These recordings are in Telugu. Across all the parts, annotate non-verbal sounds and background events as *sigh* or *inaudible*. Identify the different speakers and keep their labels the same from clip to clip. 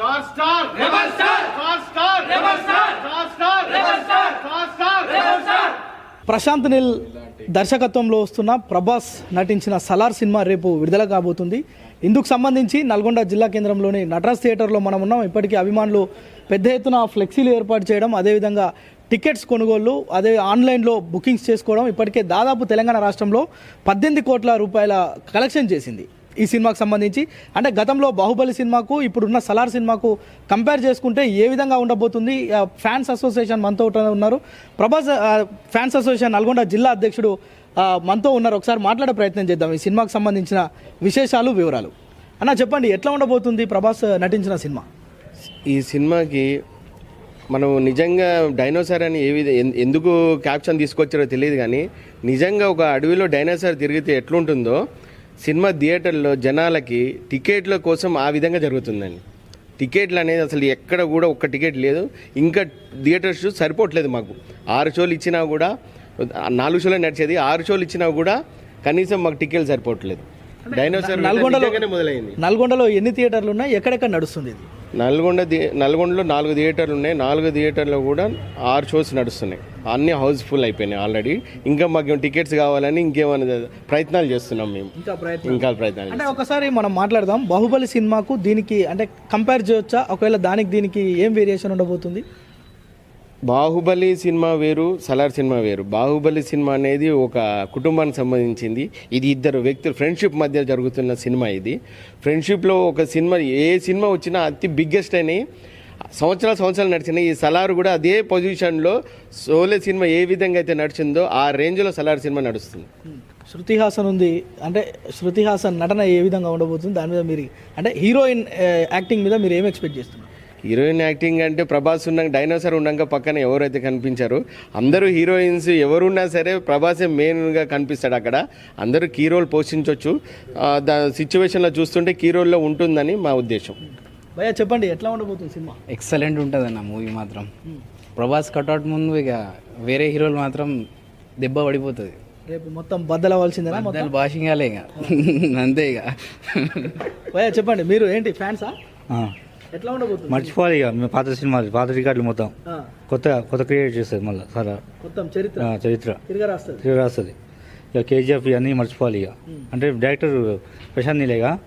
Speaker 1: Star star rebel star star star rebel star star star rebel star star star rebel star
Speaker 2: Prashanth Neel దర్శకత్వంలో వస్తున్న ప్రభాస్ నటించిన సలార్ సినిమా రేపు విడుదల కాబోతుంది. ఇందుకు సంబంధించి నల్గొండ జిల్లా కేంద్రంలోని నటరాజ్ థియేటర్లో మనం ఉన్నాం. ఇప్పటికీ అభిమానులు పెద్ద ఎత్తున ఫ్లెక్సీలు ఏర్పాటు చేయడం అదేవిధంగా టికెట్స్ కొనుగోలు అదే ఆన్లైన్లో బుకింగ్స్ చేసుకోవడం ఇప్పటికే దాదాపు తెలంగాణ రాష్ట్రంలో పద్దెనిమిది కోట్ల రూపాయల కలెక్షన్ చేసింది. ఈ సినిమాకు సంబంధించి. అంటే గతంలో బాహుబలి సినిమాకు ఇప్పుడున్న సలార్ సినిమాకు కంపేర్ చేసుకుంటే ఏ విధంగా ఉండబోతుంది? ఫ్యాన్స్ అసోసియేషన్ మనతో ఉన్నారు. ప్రభాస్ ఫ్యాన్స్ అసోసియేషన్ నల్గొండ జిల్లా అధ్యక్షుడు మనతో ఉన్నారు. ఒకసారి మాట్లాడే ప్రయత్నం చేద్దాం. ఈ సినిమాకు సంబంధించిన విశేషాలు వివరాలు. అన్న చెప్పండి ఎట్లా ఉండబోతుంది ప్రభాస్ నటించిన సినిమా?
Speaker 3: ఈ సినిమాకి మనం నిజంగా డైనోసార్ అని ఏ విధ ఎందుకు క్యాప్షన్ తీసుకొచ్చారో తెలియదు కానీ నిజంగా ఒక అడవిలో డైనోసార్ తిరిగితే ఎట్లుంటుందో సినిమా థియేటర్లో జనాలకి టికెట్ల కోసం ఆ విధంగా జరుగుతుందండి. టికెట్లు అనేది అసలు ఎక్కడ కూడా ఒక్క టికెట్ లేదు. ఇంకా థియేటర్స్ సరిపోవట్లేదు మాకు. ఆరు షోలు ఇచ్చినా కూడా నాలుగు షోలు నడిచేది. ఆరు షోలు ఇచ్చినా కూడా కనీసం మాకు టికెట్లు సరిపోవట్లేదు. డైనోసార్
Speaker 2: నల్గొండలో
Speaker 3: మొదలైంది.
Speaker 2: నల్గొండలో ఎన్ని థియేటర్లు ఉన్నాయి ఎక్కడెక్కడ నడుస్తుంది ఇది?
Speaker 3: నల్గొండ నల్గొండలో నాలుగు థియేటర్లు ఉన్నాయి. నాలుగు థియేటర్లో కూడా ఆరు షోస్ నడుస్తున్నాయి. అన్ని హౌస్ఫుల్ అయిపోయినాయి ఆల్రెడీ. ఇంకా మాకు టికెట్స్ కావాలని ఇంకేమైనా ప్రయత్నాలు చేస్తున్నాం మేము.
Speaker 2: ఇంకా ప్రయత్నం
Speaker 3: ఇంకా ప్రయత్నాలు
Speaker 2: అంటే ఒకసారి మనం మాట్లాడదాం. బాహుబలి సినిమాకు దీనికి అంటే కంపేర్ చేయొచ్చా? ఒకవేళ దానికి దీనికి ఏం వేరియేషన్ ఉండబోతుంది?
Speaker 3: బాహుబలి సినిమా వేరు సలార్ సినిమా వేరు. బాహుబలి సినిమా అనేది ఒక కుటుంబానికి సంబంధించింది. ఇది ఇద్దరు వ్యక్తులు ఫ్రెండ్షిప్ మధ్య జరుగుతున్న సినిమా ఇది. ఫ్రెండ్షిప్లో ఒక సినిమా ఏ సినిమా వచ్చినా అతి బిగ్గెస్ట్ అని సంవత్సరాలు సంవత్సరాలు నడిచిన ఈ సలార్ కూడా అదే పొజిషన్లో సోలే సినిమా ఏ విధంగా అయితే నడిచిందో ఆ రేంజ్లో సలార్ సినిమా నడుస్తుంది.
Speaker 2: శృతి హాసన్ ఉంది. అంటే శృతి హాసన్ నటన ఏ విధంగా ఉండబోతుంది? దాని మీద మీరు అంటే హీరోయిన్ యాక్టింగ్ మీద మీరు ఏం ఎక్స్పెక్ట్ చేస్తున్నారు?
Speaker 3: హీరోయిన్ యాక్టింగ్ అంటే ప్రభాస్ ఉన్నాక డైనోసార్ ఉన్నాక పక్కన ఎవరైతే కనిపించారో అందరూ హీరోయిన్స్ ఎవరున్నా సరే ప్రభాసే మెయిన్గా కనిపిస్తాడు అక్కడ. అందరూ కీ రోల్ పోషించవచ్చు ఆ, దా సిచ్యువేషన్లో చూస్తుంటే కీ రోల్లో ఉంటుందని మా ఉద్దేశం.
Speaker 2: భయ్యా చెప్పండి ఎట్లా ఉండబోతుంది సినిమా?
Speaker 4: ఎక్సలెంట్ ఉంటుంది అన్న మూవీ మాత్రం ప్రభాస్ కట్అవుట్ ముందు ఇక వేరే హీరోలు మాత్రం దెబ్బ పడిపోతుంది.
Speaker 2: రేపు మొత్తం బద్దలవలసిందేనా మొత్తం?
Speaker 4: భాషింగాలే ఇక. *laughs* అంతే ఇక.
Speaker 2: భయ్యా చెప్పండి మీరు ఏంటి ఫ్యాన్సా?
Speaker 5: ఆ,
Speaker 2: ఎట్లా ఉండబోతుంది?
Speaker 5: మర్చిపోవాలి ఇక. మీ పాత సినిమాలు పాత రికార్డులు మొత్తం. కొత్త కొత్త క్రియేట్ చేస్తుంది మళ్ళీ సరే.
Speaker 2: మొత్తం చరిత్ర?
Speaker 5: ఆ, చరిత్ర.
Speaker 2: తిరిగి రాస్తుంది?
Speaker 5: తిరిగి రాస్తుంది. ఇక కేజీఎఫ్ ఇవన్నీ మర్చిపోవాలి ఇక. అంటే డైరెక్టర్ ప్రశాంత్ నీలేగా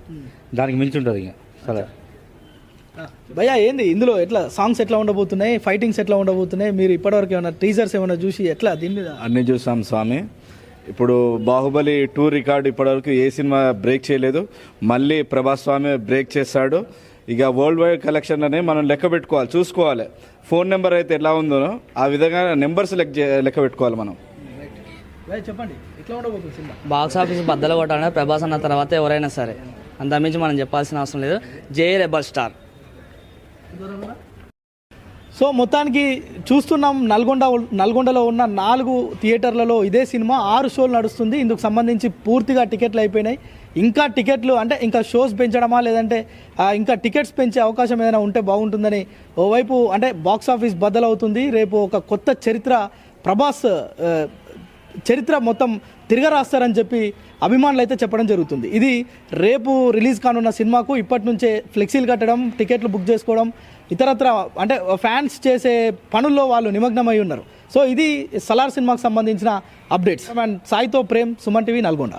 Speaker 5: దానికి మించి ఉంటుంది ఇక. సరే.
Speaker 2: భయ్యా ఏంది? ఇందులో ఎట్లా సాంగ్స్ ఎట్లా ఉండబోతున్నాయి? ఫైటింగ్స్ ఎట్లా ఉండబోతున్నాయి? మీరు ఇప్పటివరకు ఏమైనా టీజర్స్ ఏమైనా చూసి ఎట్లా దీని మీద?
Speaker 6: అన్ని చూసాం స్వామి. ఇప్పుడు బాహుబలి టూ రికార్డ్ ఇప్పటివరకు ఏ సినిమా బ్రేక్ చేయలేదు. మళ్ళీ ప్రభాస్ స్వామి బ్రేక్ చేస్తాడు. ఇక వరల్డ్ వైడ్ కలెక్షన్ అనే మనం లెక్క పెట్టుకోవాలి చూసుకోవాలి. ఫోన్ నెంబర్ అయితే ఎలా ఉందో ఆ విధంగా నెంబర్స్ లెక్క లెక్క పెట్టుకోవాలి మనం.
Speaker 2: చెప్పండి.
Speaker 7: బాక్స్ ఆఫీస్ బద్దలు కొట్టాలంటే ప్రభాస్ అన్న తర్వాత ఎవరైనా సరే. అంతమించి మనం చెప్పాల్సిన అవసరం లేదు. జే రెబల్ స్టార్.
Speaker 2: సో మొత్తానికి చూస్తున్నాం నల్గొండ నల్గొండలో ఉన్న నాలుగు థియేటర్లలో ఇదే సినిమా ఆరు షోలు నడుస్తుంది. ఇందుకు సంబంధించి పూర్తిగా టికెట్లు అయిపోయినాయి. ఇంకా టికెట్లు అంటే ఇంకా షోస్ పెంచడమా లేదంటే ఇంకా టికెట్స్ పెంచే అవకాశం ఏదైనా ఉంటే బాగుంటుందని ఓవైపు అంటే బాక్స్ ఆఫీస్ బద్దలవుతుంది. రేపు ఒక కొత్త చరిత్ర ప్రభాస్ చరిత్ర మొత్తం తిరగరాస్తారని చెప్పి అభిమానులు అయితే చెప్పడం జరుగుతుంది. ఇది రేపు రిలీజ్ కానున్న సినిమాకు ఇప్పటి నుంచే ఫ్లెక్సీలు కట్టడం టికెట్లు బుక్ చేసుకోవడం ఇతరత్ర అంటే ఫ్యాన్స్ చేసే పనుల్లో వాళ్ళు నిమగ్నమై ఉన్నారు. సో ఇది సలార్ సినిమాకు సంబంధించిన అప్డేట్స్. అండ్ సాయితో ప్రేమ్ సుమన్ టీవీ నల్గొండ.